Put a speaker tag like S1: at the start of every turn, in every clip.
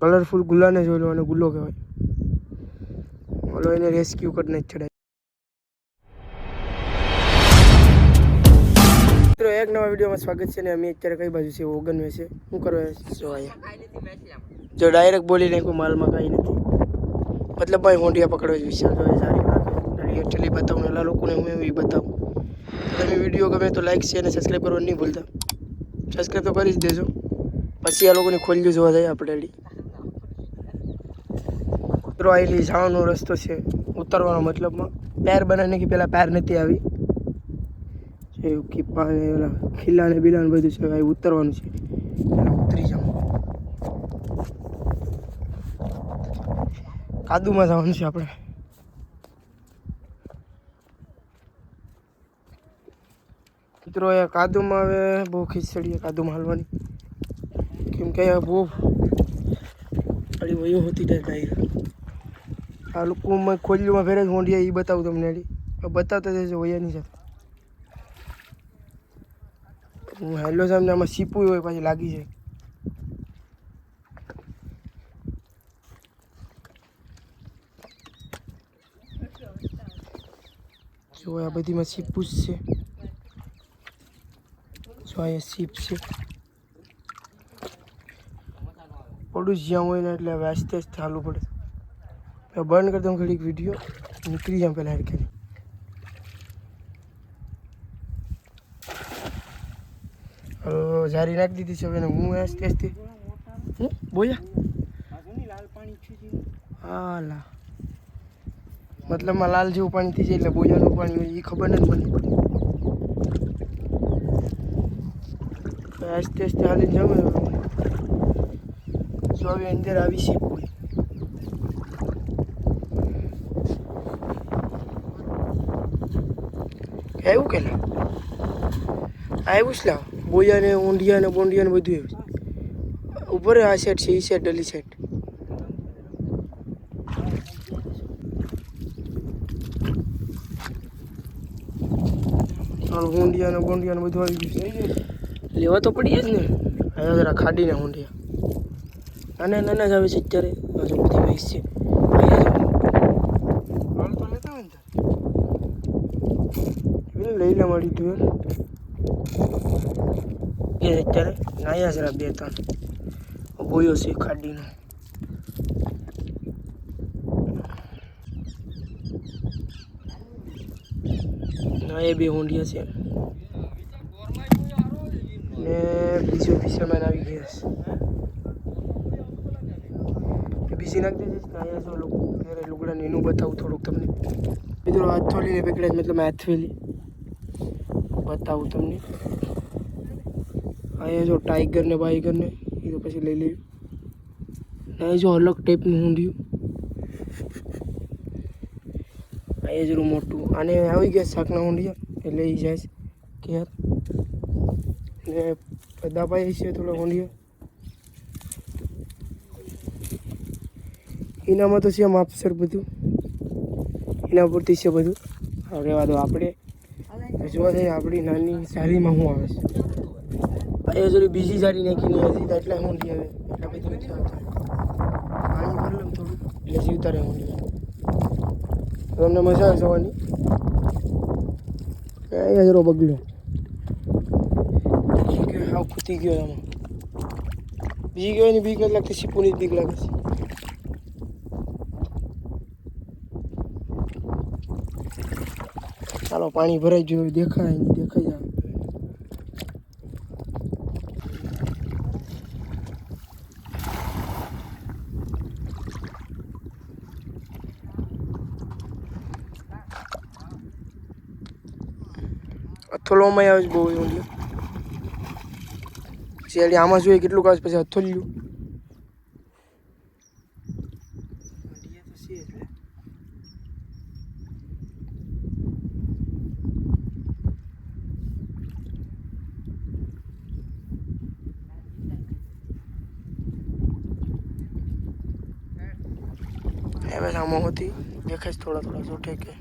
S1: Colourful ગુલાને જોઈ લો અને ગુલ્લો કહેવાય. ઓલો એને રેસ્ક્યુ કરીને જ ચડાય. મિત્રો એક નવા વિડીયોમાં સ્વાગત છે ને અમે અત્યારે કઈ બાજુ છે ઓગન છે. શું કરવા જો અહીંયા. જો ડાયરેક્ટ બોલી નાખ્યું માલમાં કાંઈ નથી. મતલબ ભાઈ હોંડિયા પકડવા જ વિશાલ જોઈએ સારી રાખે બતાવું ને એલા લોકોને હું એવી બતાવું. તમે વીડિયો ગમે તો લાઈક છે અને સબસ્ક્રાઈબ કરવાનું નહીં ભૂલતા. સબસ્ક્રાઈબ તો કરી જ દેજો. પછી આ લોકોને ખોલ્યું જોવા જાય આપણે મિત્રો જવાનો રસ્તો છે ઉતરવાનો મતલબમાં. પેર બનાવીને કે પહેલાં પેર નથી આવી. જે કે પાણી, ઓલા ખીલા ને બધું છે, ભાઈ, ઉતરવાનું છે. ઉતરી જવાનું કાદુમાં જવાનું છે આપણે. મિત્રો, અહીંયા કાદુમાં હવે બહુ ખીચડી કાદુમાં હાલવાની. કેમ કે બહુ અડી વયો હોતી જાય આ લોકોમાં ખોલ્યુંમાં ફેરે જ હોંડિયા એ બતાવું તમને અડી બતાવતા જશે વૈયાની સાથે. હું હેલો સામને આમાં સીપું હોય, પાછી લાગી જાય. જો આ બધીમાં સીપું જ છે. જો અહીંયા સીપ છે. પડું જ્યાં હોય ને એટલે હવે આસ્તે આસ્તે ચાલવું પડે. બંધ કરી દઉં ઘડીક વીડિયો નીકળી જાઉં પહેલાં હેડખેલી હવે જારી નાખી દીધી છે હવે હું આસ્તે આસ્તે હું બોયા હા લા મતલબમાં લાલ જેવું પાણી થઈ જાય એટલે બોયાનું પાણી હોય એ ખબર નથી મને આસ્તે આસ્તે હાલી જાઉં હવે અંદર આવી છે આવ્યું કે ના આવ્યું છે લાવ બોયા ને ઊંડિયા ને બોંડિયા ને બધું આવ્યું ઉપર આ સેટ છે એ સેટ ડલી સેટ ઊંડિયા ને બોંડિયા ને બધું આવી ગયું છે. લેવા તો પડીએ જ ને. અહીંયા જરા ખાડીને ઊંડિયા નાના નાના જ આવે છે અત્યારે. હજુ બધી ભેંસ છે હાલ તો લેતા હોય લઈ મળી તું એ અત્યારે નાયા જરા બે ત્રણ. બોયો છે ખાડીનો. ના એ બે ઊંડિયા છે. ને બીજો ફિશરમેન આવી ગયા છે. બીજી નાખી દીધી છે અહીંયા જો લોકો. ઘરે લુગડાને એનું બતાવું થોડુંક તમને. મિત્રો હાથોલીને પકડે મતલબ હાથ હાથવેલી બતાવું તમને. અહીંયા જો ટાઈગર ને બાઈગર ને, એ તો પછી લઈ લેવું અહીંયા જો અલગ ટાઈપનું ઊંધિયું. અહીંયા જરૂર મોટું. અને આવી ગયા શાકના ઊંડિયા એટલે એ જાય છે. ઘેર. ને બધા પાઈ છે થોડા ઊંડિયા એનામાં તો છે માપસર બધું. એના પરથી છે બધું. હવે રહેવા દો આપણે. જોવા જઈએ, આપણી નાની સારીમાં શું આવે છે. અહીંયા જોડી બીજી સારી નાખીને હતી એટલે ઊંડી આવે. એટલા બધી આવતા પાણી ભરી થોડું એટલે જીવતા રહે હું તમને મજા આવે જોવાની અહીંયા જરો બીજી ગયો ખૂતી ગયો એમાં બીજી ગયો એની બીક નથી લાગતી સીપુની જ બીક લાગે છે. ચાલો, પાણી ભરાઈ ગયું દેખાય નહીં દેખાઈ જાય. અથોલોમાં આવે છે બહુ એવું શેરડી આમાં જોઈએ કેટલું કાચ પછી અથોલ્યું આમાં હતી દેખાય છે થોડા થોડા જો ઠેકે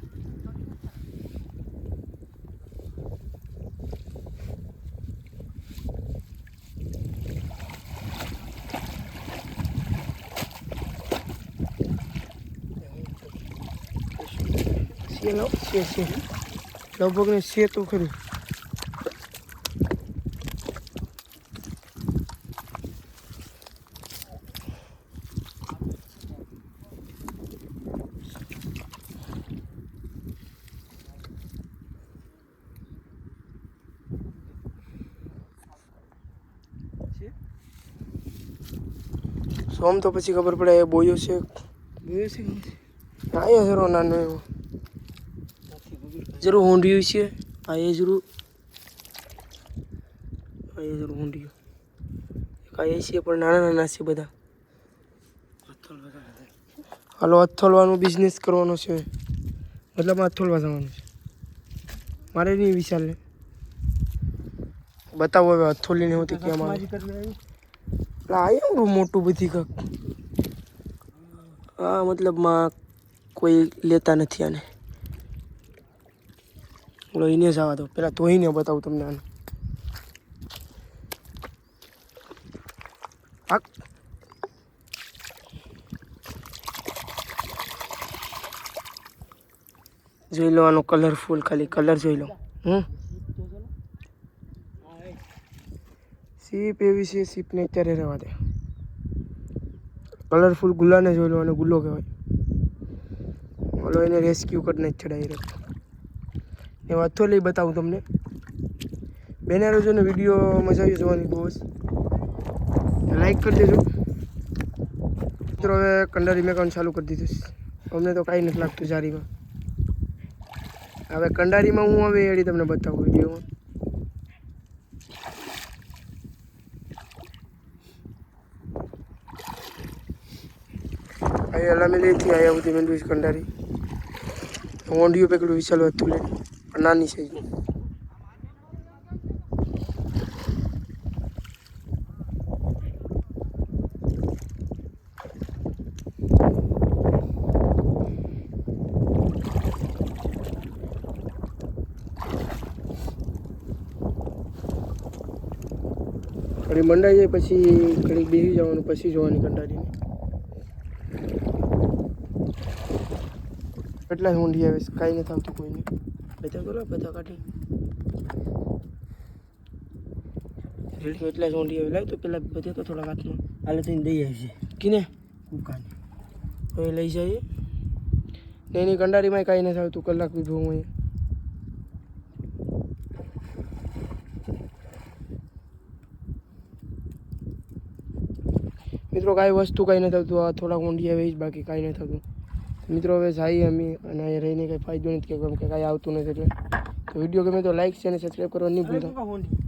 S1: લો છે છે લગભગ ને છે તો ખરું સોમ તો પછી ખબર પડે એ બોયો છે. બોયો છે અહીંયા જરો નાનો એવો જરૂર ઊંડિયું છે? આ એ જરૂર. આ એ જરૂર ઊંડિયું કાંઈ છે પણ નાના નાના છે બધા. હાલો અથોલવાનો બિઝનેસ કરવાનો છે. મતલબ અથોલવા જવાનું છે. મારે નહીં વિશાલને બતાવો હવે અથોલીને હોતી કેમ આવે. એટલે આ એવડું મોટું બધી કાંક હા મતલબમાં કોઈ લેતા નથી આને. લઈને એને જ આવા દો પેલા ધોઈને બતાવું તમને આને. આ જોઈ લો આનો કલરફુલ ખાલી કલર જોઈ લો. હમ? સીપ એવી છે, સીપને અત્યારે રહેવા દે. કલરફુલ ગુલાને જોઈ અને ગુલ્લો કહેવાય. ઓલો એને રેસ્ક્યુ કરી ચડાવી રહ્યો. એ વાતો લઈ બતાવું તમને. બેને ને વીડિયો મજા આવી જોવાની બહુ જ. લાઈક કરી દેજો. મિત્રો, હવે કંડારી મેં ચાલુ કરી દીધું છે. અમને તો કાંઈ નથી લાગતું જારીમાં. હવે કંડારીમાં હું હવે એડી તમને બતાવું વિડીયોમાં અહીં અલામેલીથી આવ્યા સુધી મેં કંડારી. ઓંડિયું પેકડું વિશાલ હતું લે પણ નાની છે. ઘડી મંડાઈ જાય પછી ઘડીક બેસી જવાનું, પછી જોવાની કંટાળીને કેટલા ઊંડી આવે કાંઈ નથી આવતું કોઈને. બધા કરો બધા કાઢી. રેડિયો એટલા જ ઊંડી આવે. લાવ તો પેલા બધે તો થોડા હાથમાં
S2: હાલે તો દઈ આવી છે
S1: કીને?
S2: કુકાને
S1: હવે લઈ જઈએ. ને એની કંડારીમાં કાંઈ નથી આવતું. કલાક બીજું હું અહીંયા મિત્રો કાંઈ વસ્તુ કાંઈ નથી થતું આ થોડા ઊંડી આવે જ બાકી કાંઈ નથી આવતું. મિત્રો, હવે જઈએ અમે અને અહીંયા રહીને કંઈ ફાયદો નથી કે કેમ કે કાંઈ આવતું નથી એટલે. તો વીડિયો ગમે તો લાઈક છે અને સબસ્ક્રાઈબ કરવા નહીં ભૂલતા.